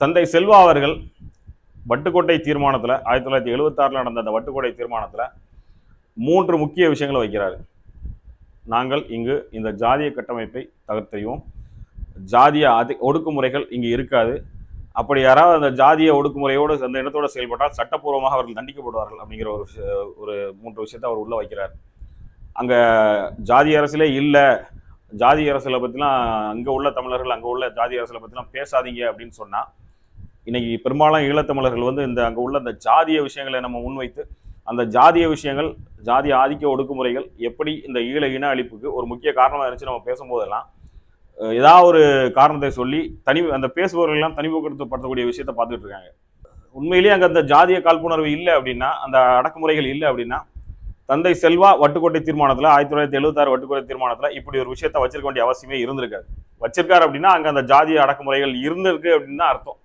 தந்தை செல்வா அவர்கள் வட்டுக்கோட்டை தீர்மானத்தில் ஆயிரத்தி தொள்ளாயிரத்தி எழுபத்தாறில் நடந்த அந்த வட்டுக்கோட்டை தீர்மானத்தில் மூன்று முக்கிய விஷயங்களை வைக்கிறார். நாங்கள் இங்கு இந்த ஜாதிய கட்டமைப்பை தகர்த்தையும் ஜாதிய அதி ஒடுக்குமுறைகள் இங்கு இருக்காது. அப்படி யாராவது அந்த ஜாதிய ஒடுக்குமுறையோடு அந்த இனத்தோடு செயல்பட்டால் சட்டப்பூர்வமாக அவர்கள் தண்டிக்கப்படுவார்கள் அப்படிங்கிற ஒரு ஒரு மூன்று விஷயத்தை அவர் உள்ளே வைக்கிறார். அங்கே ஜாதி அரசிலே இல்லை ஜாதி அரசியலை பற்றிலாம் அங்கே உள்ள தமிழர்கள் அங்கே உள்ள ஜாதி அரசியலை பற்றிலாம் பேசாதீங்க அப்படின்னு சொன்னால் இன்னைக்கு பெரும்பாலும் ஈழத்தமிழர்கள் வந்து இந்த அங்கே உள்ள அந்த ஜாதிய விஷயங்களை நம்ம முன்வைத்து அந்த ஜாதிய விஷயங்கள் ஜாதிய ஆதிக்க ஒடுக்குமுறைகள் எப்படி இந்த ஈழ இன அழிப்புக்கு ஒரு முக்கிய காரணமாக இருந்துச்சு நம்ம பேசும்போதெல்லாம் ஏதாவது ஒரு காரணத்தை சொல்லி தனி அந்த பேசுபவர்கள்லாம் தனிமுகப்படுத்தப்படக்கூடிய விஷயத்தை பார்த்துட்டு இருக்காங்க. உண்மையிலேயே அங்கே அந்த ஜாதிய காழ்ப்புணர்வு இல்லை அப்படின்னா அந்த அடக்குமுறைகள் இல்லை அப்படின்னா தந்தை செல்வா வட்டுக்கோட்டை தீர்மானத்தில் ஆயிரத்தி தொள்ளாயிரத்தி எழுபத்தாறு வட்டுக்கோட்டை தீர்மானத்தில் இப்படி ஒரு விஷயத்த வச்சிருக்க வேண்டிய அவசியமே இருந்திருக்காது. வச்சிருக்காரு அப்படின்னா அங்கே அந்த ஜாதிய அடக்குமுறைகள் இருந்திருக்கு அப்படின்னு தான் அர்த்தம்.